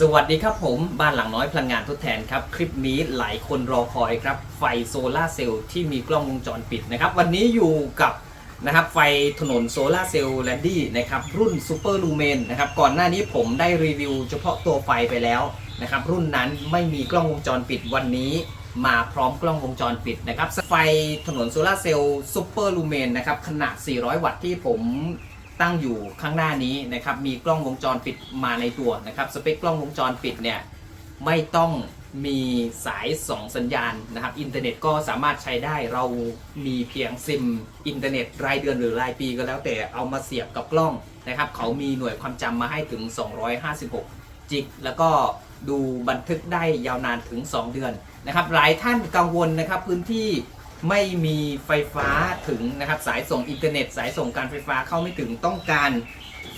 สวัสดีครับผม บ้านหลังน้อยพลังงานทดแทนครับ คลิปนี้หลายคนรอคอยครับ ไฟโซลาเซลล์ที่มีกล้องวงจรปิดนะครับ วันนี้อยู่กับนะครับไฟถนนโซลาเซลล์แลนดี้นะครับ รุ่นซูเปอร์ลูเมนนะครับ ก่อนหน้านี้ผมได้รีวิวเฉพาะตัวไฟไปแล้วนะครับ รุ่นนั้นไม่มีกล้องวงจรปิดวันนี้มาพร้อมกล้องวงจรปิดนะครับ ไฟถนนโซลาเซลล์ซูเปอร์ลูเมนนะครับ ขนาด 400 วัตต์ที่ผม ตั้งอยู่ข้างหน้านี้นะครับมีกล้องวงจรปิดมาในตัวนะครับสเปคกล้องวงจรปิดเนี่ยไม่ต้องมีสายสองสัญญาณนะครับอินเทอร์เน็ตก็สามารถใช้ได้เรามีเพียงซิมอินเทอร์เน็ตรายเดือนหรือรายปีก็แล้วแต่เอามาเสียบกับกล้องนะครับเขามีหน่วยความจำมาให้ถึง 256 จิก แล้วก็ดูบันทึกได้ยาวนานถึง 2 เดือนนะครับหลายท่านกังวลนะครับพื้นที่ ไม่มีไฟฟ้าถึงนะครับสายส่งอินเทอร์เน็ต สายส่งการไฟฟ้าเข้าไม่ถึงต้องการ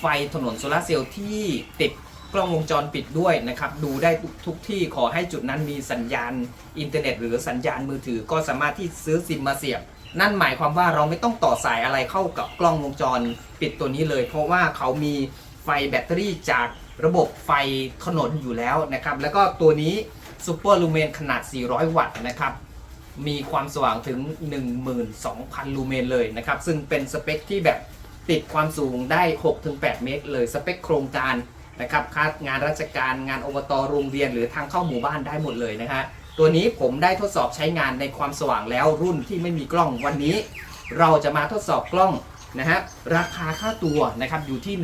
ไฟถนนโซลาเซลล์ที่ติดกล้องวงจรปิดด้วยนะครับ ดูได้ทุกที่ขอให้จุดนั้นมีสัญญาณอินเทอร์เน็ต หรือสัญญาณมือถือก็สามารถที่ซื้อซิมมาเสียบ นั่นหมายความว่าเราไม่ต้องต่อสายอะไรเข้ากับกล้องวงจรปิดตัวนี้เลย เพราะว่าเขามีไฟแบตเตอรี่จากระบบไฟถนนอยู่แล้วนะครับ แล้วก็ตัวนี้ซูเปอร์ลูเมนขนาด 400 วัตต์นะครับ มีความสว่างถึง 12,000 ลูเมนเลยนะครับ ซึ่งเป็นสเปคที่แบบติดความสูงได้ 6-8 เมตร เลยสเปคโครงการนะครับคางานราชการงานอบตโรงเรียนหรือทางเข้าหมู่บ้านได้หมดเลยนะฮะตัวนี้ผมได้ทดสอบใช้งานในความสว่างแล้วรุ่นที่ไม่มีกล้องวันนี้ เราจะมาทดสอบกล้องนะฮะราคาค่าตัวนะครับอยู่ที่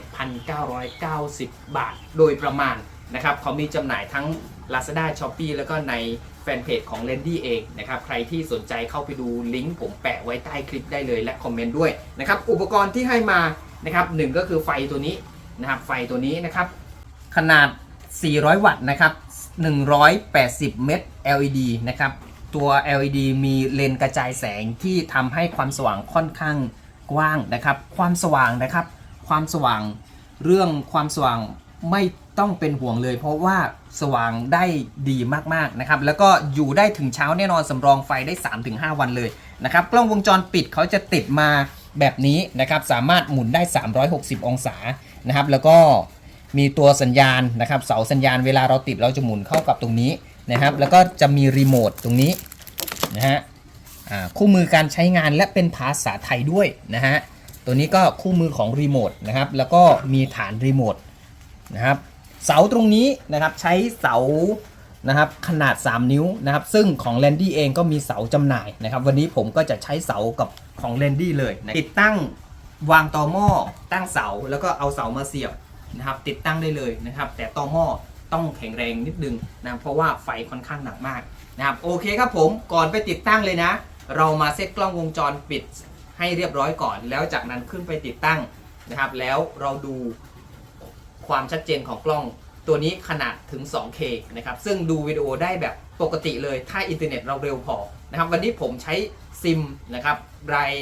17,990 บาท โดยประมาณนะครับเขามีจำหน่ายทั้ง Lazada s h o p e e แล้วก็ในแฟนเพจของ l e n d y เองนะครับ ใครที่สนใจเข้าไปดูลิงก์ผมแปะไว้ใต้คลิปได้เลยและคอมเมนต์ด้วยนะครับ อุปกรณ์ที่ให้มานะครับหนึ่งก็คือไฟตัวนี้นะครับ ไฟตัวนี้นะครับ ขนาด 400 วัตต์นะครับ 180 เมตร LED นะครับ ตัว LED มีเลนกระจายแสงที่ทำให้ความสว่างค่อนข้างกว้างนะครับ ความสว่างนะครับ ความสว่างเรื่องความสว่างไม่ ต้องเป็นห่วงเลยเพราะว่าสว่างได้ดีมากๆนะครับ แล้วก็อยู่ได้ถึงเช้าแน่นอนสำรองไฟได้ 3-5 วันเลยนะครับ กล้องวงจรปิดเขาจะติดมาแบบนี้นะครับ สามารถหมุนได้ 360 องศานะครับ แล้วก็มีตัวสัญญาณนะครับ เสาสัญญาณเวลาเราติดเราจะหมุนเข้ากับตรงนี้นะครับ แล้วก็จะมีรีโมทตรงนี้นะฮะคู่มือการใช้งานและเป็นภาษาไทยด้วยนะฮะ ตัวนี้ก็คู่มือของรีโมทนะครับ แล้วก็มีฐานรีโมทนะครับ เสาตรงนี้นะครับใช้เสานะครับขนาด 3 นิ้วนะครับซึ่งของ l ลนดี้เองก็มีเสาจำหน่ายนะครับวันนี้ผมก็จะใช้เสากับของ l ลนดี้เลยนะติดตั้งวางต่อหม้อตั้งเสาแล้วก็เอาเสามาเสียบนะครับติดตั้งได้เลยนะครับ แต่ต่อหม้อต้องแข็งแรงนิดนึงนะเพราะว่าไฟค่อนข้างหนักมากนะครับโอเคครับผมก่อนไปติดตั้งเลยนะ เรามาเซตกล้องวงจรปิดให้เรียบร้อยก่อน แล้วจากนั้นขึ้นไปติดตั้งนะครับ แล้วเราดู ความชัดเจนของกล้องตัวนี้ขนาดถึง 2K นะครับ ซึ่งดูวิดีโอได้แบบปกติเลยถ้าอินเทอร์เน็ตเราเร็วพอนะครับ วันนี้ผมใช้ซิมนะครับราย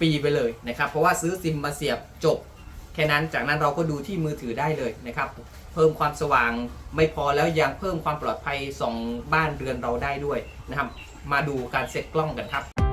ปีไปเลยนะครับ เพราะว่าซื้อซิมมาเสียบจบ แค่นั้นจากนั้นเราก็ดูที่มือถือได้เลยนะครับ เพิ่มความสว่างไม่พอแล้วยังเพิ่มความปลอดภัยส่องบ้านเรือนเราได้ด้วยนะครับ มาดูการเซตกล้องกันครับ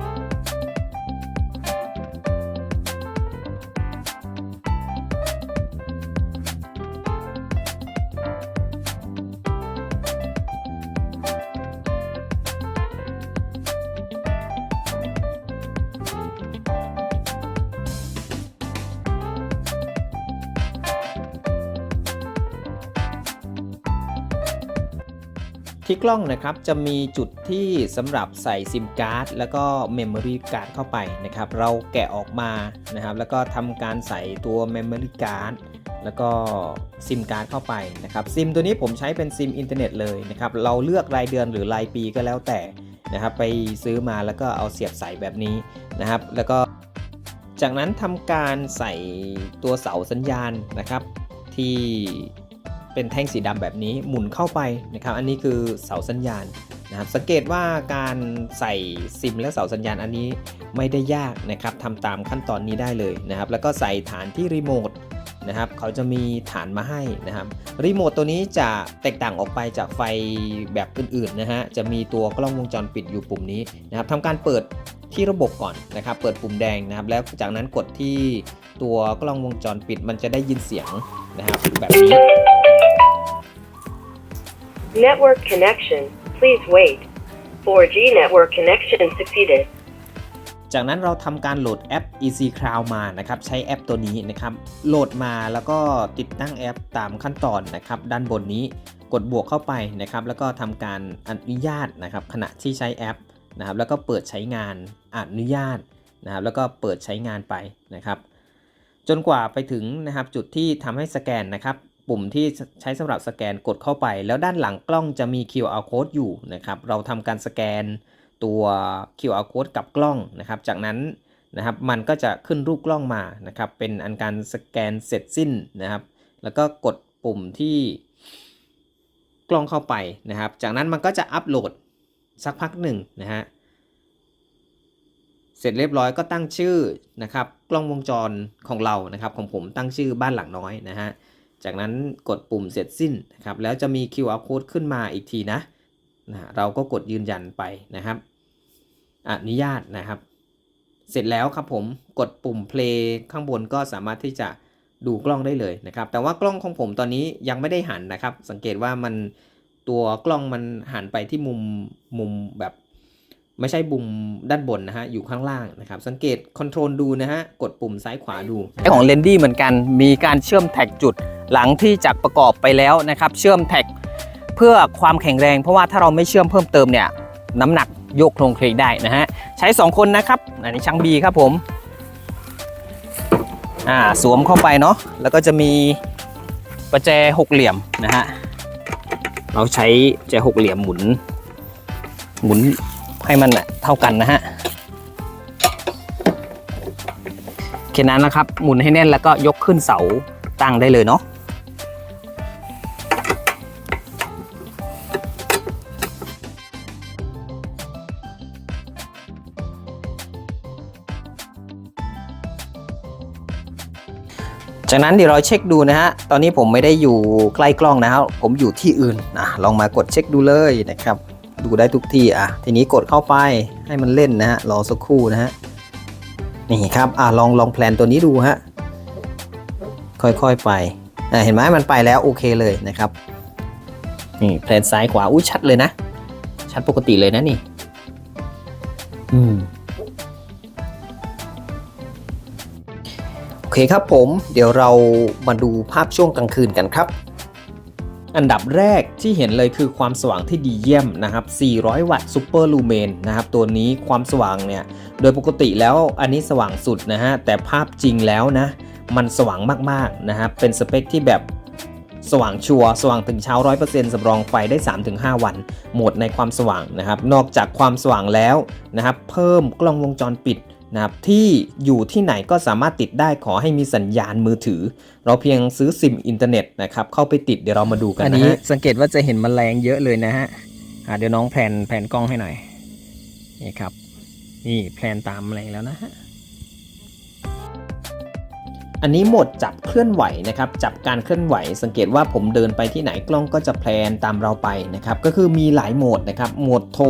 ที่กล้องนะครับจะมีจุดที่สำหรับใส่ซิมการ์ดแล้วก็เมมโมรี่การ์ดเข้าไปนะครับเราแกะออกมานะครับ แล้วก็ทำการใส่ตัวเมมโมรี่การ์ดแล้วก็ซิมการ์ดเข้าไปนะครับซิมตัวนี้ผมใช้เป็นซิมอินเทอร์เน็ตเลยนะครับเราเลือกรายเดือนหรือรายปีก็แล้วแต่นะครับไปซื้อมาแล้วก็เอาเสียบใส่แบบนี้นะครับ แล้วก็จากนั้นทำการใส่ตัวเสาสัญญาณนะครับที่ เป็นแท่งสีดำแบบนี้หมุนเข้าไปนะครับ อันนี้คือเสาสัญญาณนะครับสังเกตว่าการใส่ซิมและเสาสัญญาณอันนี้ไม่ได้ยากนะครับทำตามขั้นตอนนี้ได้เลยนะครับ แล้วก็ใส่ฐานที่รีโมทนะครับเขาจะมีฐานมาให้นะครับรีโมทตัวนี้จะแตกต่างออกไปจากไฟแบบอื่นๆนะฮะจะมีตัวกล้องวงจรปิดอยู่ปุ่มนี้นะครับทำการเปิดที่ระบบก่อนนะครับ เปิดปุ่มแดงนะครับ แล้วจากนั้นกดที่ตัวกล้องวงจรปิดมันจะได้ยินเสียงนะครับแบบนี้ Network connection. Please wait. 4G network connection succeeded. จากนั้นเราทำการโหลดแอป Easy Cloud มานะครับใช้แอปตัวนี้นะครับ โหลดมาแล้วก็ติดตั้งแอปตามขั้นตอนนะครับด้านบนนี้กดบวกเข้าไปนะครับ แล้วก็ทำการอนุญาตนะครับ ขณะที่ใช้แอปนะครับ แล้วก็เปิดใช้งานอนุญาตนะครับ แล้วก็เปิดใช้งานไปนะครับ จนกว่าไปถึงนะครับจุดที่ทำให้สแกนนะครับ ปุ่มที่ใช้สำหรับสแกนกดเข้าไป แล้วด้านหลังกล้องจะมี QR code อยู่นะครับเราทำการสแกนตัว QR code กับกล้องนะครับ จากนั้นนะครับมันก็จะขึ้นรูปกล้องมานะครับเป็นอันการสแกนเสร็จสิ้นนะครับ แล้วก็กดปุ่มที่กล้องเข้าไปนะครับ จากนั้นมันก็จะอัปโหลดสักพักหนึ่งนะฮะเสร็จเรียบร้อยก็ตั้งชื่อนะครับ กล้องวงจรของเรานะครับ ของผมตั้งชื่อบ้านหลังน้อยนะฮะ จากนั้นกดปุ่มเสร็จสิ้นนะครับ แล้วจะมี QR code ขึ้นมาอีกทีนะนะเราก็กดยืนยันไปนะครับ อนุญาตนะครับ เสร็จแล้วครับผมกดปุ่ม play ข้างบนก็สามารถที่จะดูกล้องได้เลยนะครับ แต่ว่ากล้องของผมตอนนี้ยังไม่ได้หันนะครับ สังเกตว่ามันตัวกล้องมันหันไปที่มุมมุมแบบไม่ใช่บุมด้านบนนะฮะ อยู่ข้างล่างนะครับ สังเกตคอนโทรลดูนะฮะ กดปุ่มซ้ายขวาดู ของเลนดี้เหมือนกัน มีการเชื่อมแท็กจุด หลังที่จากประกอบไปแล้วนะครับ เชื่อมแท็กเพื่อความแข็งแรง เพราะว่าถ้าเราไม่เชื่อมเพิ่มเติมเนี่ยน้ำหนักโยกโครงเคลงได้นะฮะใช้ 2 คนนะครับอันนี้ช่างบีครับผมอ่าสวมเข้าไปเนาะแล้วก็จะมีประแจหกเหลี่ยมนะฮะเราใช้แจหกเหลี่ยมหมุน หมุนให้มันน่ะเท่ากันนะฮะแค่นั้นนะครับ หมุนให้แน่นแล้วก็ยกขึ้นเสาตั้งได้เลยเนาะ จากนั้นเดี๋ยวเราเช็คดูนะฮะ ตอนนี้ผมไม่ได้อยู่ใกล้กล้องนะครับ ผมอยู่ที่อื่นนะลองมากดเช็คดูเลยนะครับ ดูได้ทุกที่อะ ทีนี้กดเข้าไปให้มันเล่นนะฮะ รอสักครู่นะฮะ นี่ครับ อะลองลองแพลนตัวนี้ดูฮะ ค่อยๆไปอะเห็นไหมมันไปแล้วโอเคเลยนะครับ นี่แพลนซ้ายขวาอุ้ชัดเลยนะ ชัดปกติเลยนะนี่ อืม เคครับผมเดี๋ยวเรามาดูภาพช่วงกลางคืนกันครับ อันดับแรกที่เห็นเลยคือความสว่างที่ดีเยี่ยมนะครับ 400 วัตต์ซูเปอร์ลูเมนนะครับ ตัวนี้ความสว่างเนี่ย โดยปกติแล้วอันนี้สว่างสุดนะฮะ แต่ภาพจริงแล้วนะ มันสว่างมากๆนะครับ เป็นสเปคที่แบบสว่างชัวร์สว่างถึงเช้า 100%สำรองไฟได้ 3-5 วัน โหมดในความสว่างนะครับ นอกจากความสว่างแล้วนะครับ เพิ่มกล้องวงจรปิด นะครับที่อยู่ที่ไหนก็สามารถติดได้ขอให้มีสัญญาณมือถือ เราเพียงซื้อซิมอินเทอร์เน็ตนะครับเข้าไปติดเดี๋ยวเรามาดูกันนะอันนี้สังเกตว่าจะเห็นแมลงเยอะเลยนะฮะเดี๋ยวน้องแผนแผนกล้องให้หน่อยนี่ครับ นี่แผนตามแมลงแล้วนะฮะ อันนี้โหมดจับเคลื่อนไหวนะครับจับการเคลื่อนไหว สังเกตว่าผมเดินไปที่ไหนกล้องก็จะแพลนตามเราไปนะครับก็คือมีหลายโหมดนะครับโหมดโทร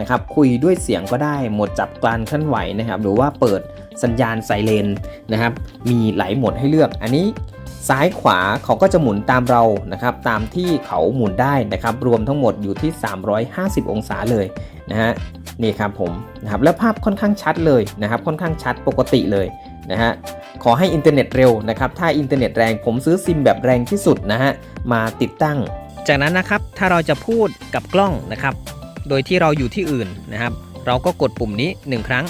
นะครับคุยด้วยเสียงก็ได้โหมดจับการเคลื่อนไหวนะครับหรือว่าเปิดสัญญาณไซเรนนะครับมีหลายโหมดให้เลือก อันนี้ซ้ายขวาเขาก็จะหมุนตามเรานะครับตามที่เขาหมุนได้นะครับรวมทั้งหมดอยู่ที่ 350 องศาเลยนะฮะนี่ครับผมนะครับแล้วภาพค่อนข้างชัดเลยนะครับค่อนข้างชัดปกติเลย นะฮะขอให้อินเทอร์เน็ตเร็วนะครับถ้าอินเทอร์เน็ตแรงผมซื้อซิมแบบแรงที่สุดนะฮะมาติดตั้ง จากนั้นนะครับถ้าเราจะพูดกับกล้องนะครับ โดยที่เราอยู่ที่อื่นนะครับ เราก็กดปุ่มนี้ 1 ครั้ง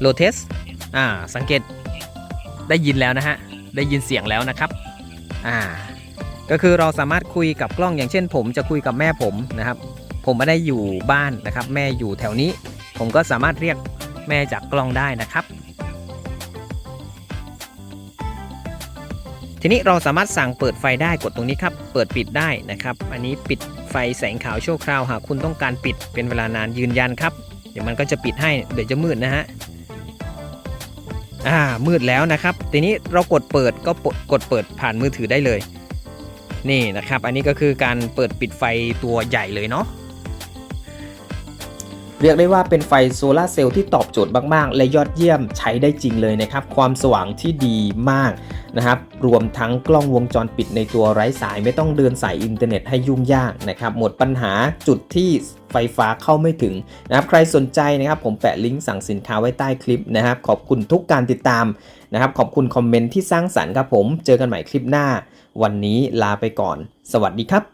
โลเทสอ่าสังเกตได้ยินแล้วนะฮะได้ยินเสียงแล้วนะครับอ่าก็คือเราสามารถคุยกับกล้องอย่างเช่น ผมจะคุยกับแม่ผมนะครับ ผมไม่ได้อยู่บ้านนะครับ แม่อยู่แถวนี้ ผมก็สามารถเรียกแม่จากกล้องได้นะครับ ทีนี้เราสามารถสั่งเปิดไฟได้กดตรงนี้ครับ เปิดปิดได้นะครับ อันนี้ปิดไฟแสงขาวชั่วคราวหากคุณต้องการปิดเป็นเวลานานยืนยันครับ เดี๋ยวมันก็จะปิดให้เดี๋ยวจะมืดนะฮะอ่ามืดแล้วนะครับ ทีนี้เรากดเปิดก็ปดกดเปิดผ่านมือถือได้เลย นี่นะครับ อันนี้ก็คือการเปิดปิดไฟตัวใหญ่เลยเนาะ เรียกได้ว่าเป็นไฟโซลาเซลล์ที่ตอบโจทย์มากๆ และยอดเยี่ยมใช้ได้จริงเลยนะครับ ความสว่างที่ดีมากนะครับ รวมทั้งกล้องวงจรปิดในตัวไร้สายไม่ต้องเดินสายอินเทอร์เน็ตให้ยุ่งยากนะครับ หมดปัญหาจุดที่ไฟฟ้าเข้าไม่ถึงนะครับใครสนใจนะครับ ผมแปะลิงก์สั่งสินค้าไว้ใต้คลิปนะครับ ขอบคุณทุกการติดตามนะครับ ขอบคุณคอมเมนต์ที่สร้างสรรค์ครับผม เจอกันใหม่คลิปหน้า วันนี้ลาไปก่อน สวัสดีครับ